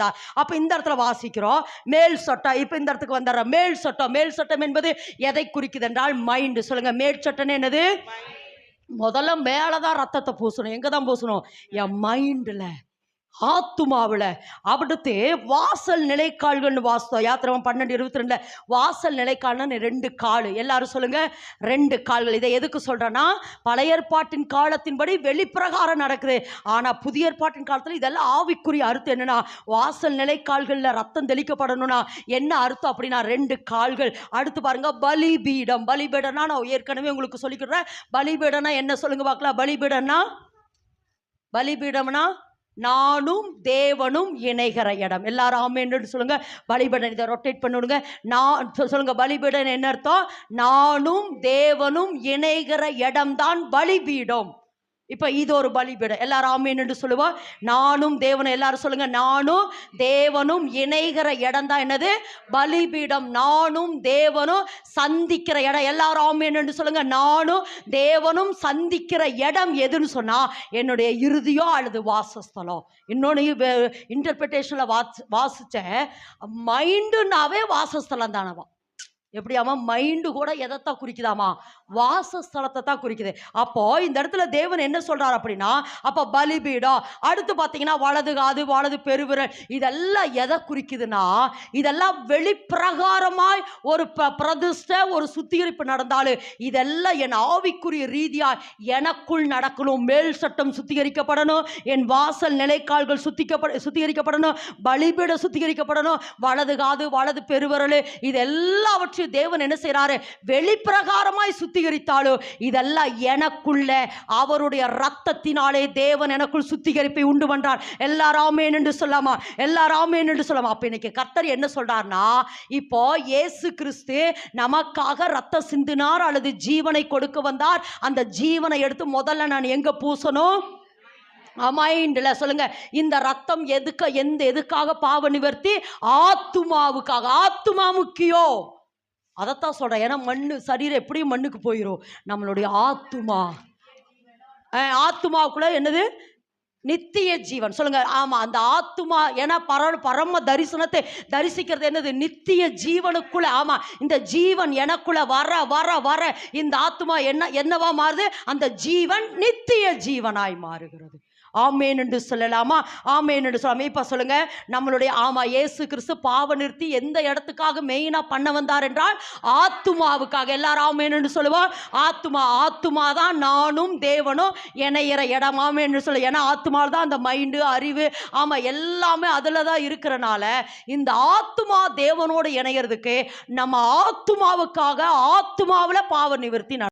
வந்தார் அப்ப இந்த இடத்துல வாசிக்கிறோம் மேல் சட்டம் இப்ப இந்த இடத்துக்கு வந்துடுற மேல் சட்டம் மேல் சட்டம் என்பது எதை குறிக்குது என்றால் மைண்டு சொல்லுங்க மேல் சட்டம்னு என்னது? முதல்ல மேலே தான் ரத்தத்தை பூசணும். எங்கே தான் பூசணும்? என் மைண்டில் ஆத்துமாவில். அடுத்து வாசல் நிலைக்கால்கள்னு வாசம் யாத்திரம் பன்னெண்டு இருபத்தி ரெண்டு வாசல் நிலைக்கால்னு ரெண்டு கால். எல்லாரும் சொல்லுங்கள் ரெண்டு கால்கள். இதை எதுக்கு சொல்கிறேன்னா பழைய ஏற்பாட்டின் காலத்தின்படி வெளிப்பிரகாரம் நடக்குது. ஆனால் புதிய ஏற்பாட்டின் காலத்தில் இதெல்லாம் ஆவிக்குரிய அர்த்தம் என்னென்னா வாசல் நிலைக்கால்களில் ரத்தம் தெளிக்கப்படணும்னா என்ன அர்த்தம் அப்படின்னா ரெண்டு கால்கள். அடுத்து பாருங்கள் பலிபீடம். பலிபீடம்னா நான் ஏற்கனவே உங்களுக்கு சொல்லிக்கிறேன் பலிபீடம்னா என்ன சொல்லுங்கள் பார்க்கலாம். பலிபீடம்னா பலிபீடம்னா நானும் தேவனும் இணைகிற இடம். எல்லாரும் ஆமேன்னு சொல்லுங்க. பலிபீடன் இதை ரொட்டேட் பண்ணிவிடுங்க. நான் சொல்லுங்க. பலிபீடன் என்ன அர்த்தம்? நானும் தேவனும் இணைகிற இடம்தான் பலிபீடம். இப்போ இது ஒரு பலிபீடம். எல்லாரும் என்று சொல்லுவோம் நானும் தேவனும் எல்லாரும் சொல்லுங்க நானும் தேவனும் இணைகிற இடம் தான் என்னது? பலிபீடம். நானும் தேவனும் சந்திக்கிற இடம். எல்லாரும் என்று சொல்லுங்க நானும் தேவனும் சந்திக்கிற இடம் எதுன்னு சொன்னா என்னுடைய இறுதியோ அல்லது வாசஸ்தலம் இன்னொன்று இன்டர்பிரிட்டேஷனில் வாசி வாசித்தேன் மைண்டுனாவே வாசஸ்தலம் தானவா? எப்படியாமா மைண்டு கூட எதைத்தான் குறிக்குதாமா வாசஸ்தலத்தை தான் குறிக்குது. அப்போ இந்த இடத்துல தேவன் என்ன சொல்றாரு அப்படின்னா அப்போ பலிபீடம் அடுத்து பார்த்தீங்கன்னா வலது காது வலது பெருவிரல் இதெல்லாம் எதை குறிக்குதுன்னா இதெல்லாம் வெளிப்பிரகாரமாய் ஒரு ப- பிரதிஷ்ட ஒரு சுத்திகரிப்பு நடந்தாலும் இதெல்லாம் என் ஆவிக்குரிய ரீதியாய் எனக்குள் நடக்கணும். மேல் சட்டம் சுத்திகரிக்கப்படணும் என் வாசல் நிலைக்கால்கள் சுத்திக்கப்பட சுத்திகரிக்கப்படணும் பலிபீடம் சுத்திகரிக்கப்படணும் வலது காது வலது பெருவிரல் இது எல்லாவற்றையும் தேவன் என்ன செய்கிறாரு வெளிப்பிரகாரமாய் சுத்திகரித்தாலும் இதெல்லாம் எனக்குள்ள அவருடைய ரத்தத்தினாலே தேவன் எனக்குள் சுத்திகரிப்பை உண்டு பண்றார். எல்லாராமேன் என்று சொல்லாமா? எல்லாராமேன் என்று சொல்லாமா? அப்ப இன்னைக்கு கர்த்தர் என்ன சொல்றாருன்னா இப்போ இயேசு கிறிஸ்து நமக்காக ரத்த சிந்தினார் அல்லது ஜீவனை கொடுக்க வந்தார். அந்த ஜீவனை எடுத்து முதல்ல நான் எங்க பூசணும்? மைண்டில் சொல்லுங்க. இந்த ரத்தம் எதுக்கு எந்த எதுக்காக பாவ நிவர்த்தி? ஆத்துமாவுக்காக. ஆத்துமா முக்கியம். அதைத்தான் சொல்கிறேன் ஏன்னா மண்ணு சரீரம் எப்படியும் மண்ணுக்கு போயிடும் நம்மளுடைய ஆத்துமா. ஆத்துமாவுக்குள்ள என்னது? நித்திய ஜீவன். சொல்லுங்க. ஆமா அந்த ஆத்துமா ஏன்னா பர பரம தரிசனத்தை தரிசிக்கிறது என்னது? நித்திய ஜீவனுக்குள்ள. ஆமா இந்த ஜீவன் எனக்குள்ள வர வர வர இந்த ஆத்துமா என்ன என்னவா மாறுது? அந்த ஜீவன் நித்திய ஜீவனாய் மாறுகிறது. ஆமேன் என்று சொல்லலாமா? ஆமேன் என்று சொல்லலாமா இப்போ சொல்லுங்க. நம்மளுடைய ஆமா இயேசு கிறிஸ்து பாவ நிறுத்தி எந்த இடத்துக்காக மெயினாக பண்ண வந்தார் என்றால் ஆத்துமாவுக்காக. எல்லாரும் ஆமேன் என்று சொல்லுவோம். ஆத்துமா ஆத்துமா தான் நானும் தேவனும் இணையிற இடம். ஆமேன் என்று சொல்ல. ஏன்னா ஆத்துமாவில் தான் அந்த மைண்டு அறிவு ஆமாம் எல்லாமே அதில் தான் இருக்கிறனால இந்த ஆத்துமா தேவனோடு இணையிறதுக்கு நம்ம ஆத்துமாவுக்காக ஆத்துமாவில் பாவ நிவர்த்தி